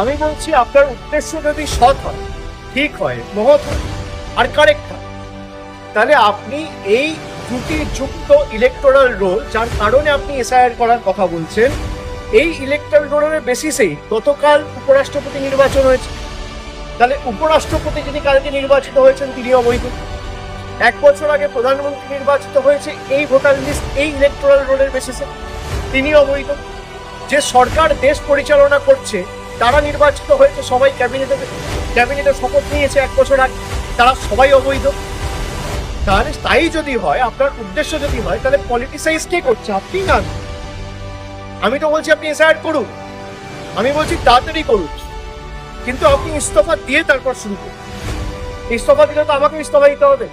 আমি বলছি, আপনার উদ্দেশ্য যদি সৎ হয়, ঠিক হয়, মহৎ হয়, আর কারেক্ট হয়, তাহলে আপনি এই ত্রুটিযুক্ত ইলেকটোরাল রোল যার কারণে আপনি এসআইআর করার কথা বলছেন, এই ইলেকট্রাল রোলের বেসিসেই গতকাল উপরাষ্ট্রপতি নির্বাচন হয়েছে। তাহলে উপরাষ্ট্রপতি যিনি কালকে নির্বাচিত হয়েছেন তিনি অবৈধ এক বছর আগে প্রধানমন্ত্রী নির্বাচিত হয়েছে, এই ভোটার লিস্ট এই ইলেকট্রাল রোলের বেসিসে তিনি অবৈধ যে সরকার দেশ পরিচালনা করছে তারা নির্বাচিত হয়েছে, সবাই ক্যাবিনেটে ক্যাবিনেটে শপথ নিয়েছে এক বছর আগে। তারা সবাই অবৈধ। তাহলে তাই যদি হয়, আপনার উদ্দেশ্য যদি হয়, তাহলে পলিটিসাইজ কে করছে? আপনি না। আমি। তো বলছি আপনি এসআইআর করুন। আমি বলছি তাড়াতাড়ি করুন। কিন্তু আপনি ইস্তফা দিয়ে তারপর শুরু করুন। ইস্তফা দিলে তো আমাকে ইস্তফা দিতে হবে।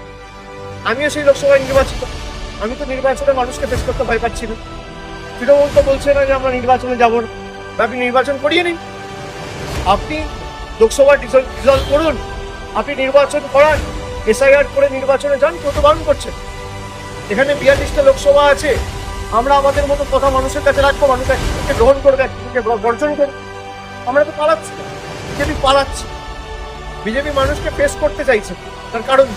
আমিও সেই লোকসভায় নির্বাচিত। আমি তো নির্বাচনে মানুষকে ফেস করতে ভয় পাচ্ছি না। তৃণমূল তো বলছে না যে আমরা নির্বাচনে যাব না। আপনি নির্বাচন করিয়ে নিন। আপনি লোকসভা রিজলভ করুন। আপনি নির্বাচন করান। এসআইআর করে নির্বাচনে যান কেউ তো বারণ করছেন। এখানে বিয়াল্লিশটা লোকসভা আছে। আমরা আমাদের মতো কথা মানুষের কাছে রাখব, মানুষ একজনকে গ্রহণ করবে একজনকে বর্জন করবে আমরা তো পালাচ্ছি। বিজেপি পালাচ্ছি। বিজেপি মানুষকে ফেস করতে চাইছে। তার কারণ?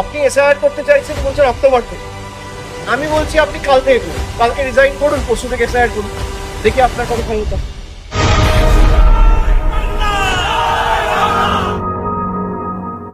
আপনি এসআইআর করতে চাইছেন বলছেন অক্টোবর থেকে। আমি বলছি আপনি কাল থেকে করুন কালকে রিজাইন করুন, পরশু থেকে এসআইআর করুন। দেখি আপনার কত ক্ষমতা।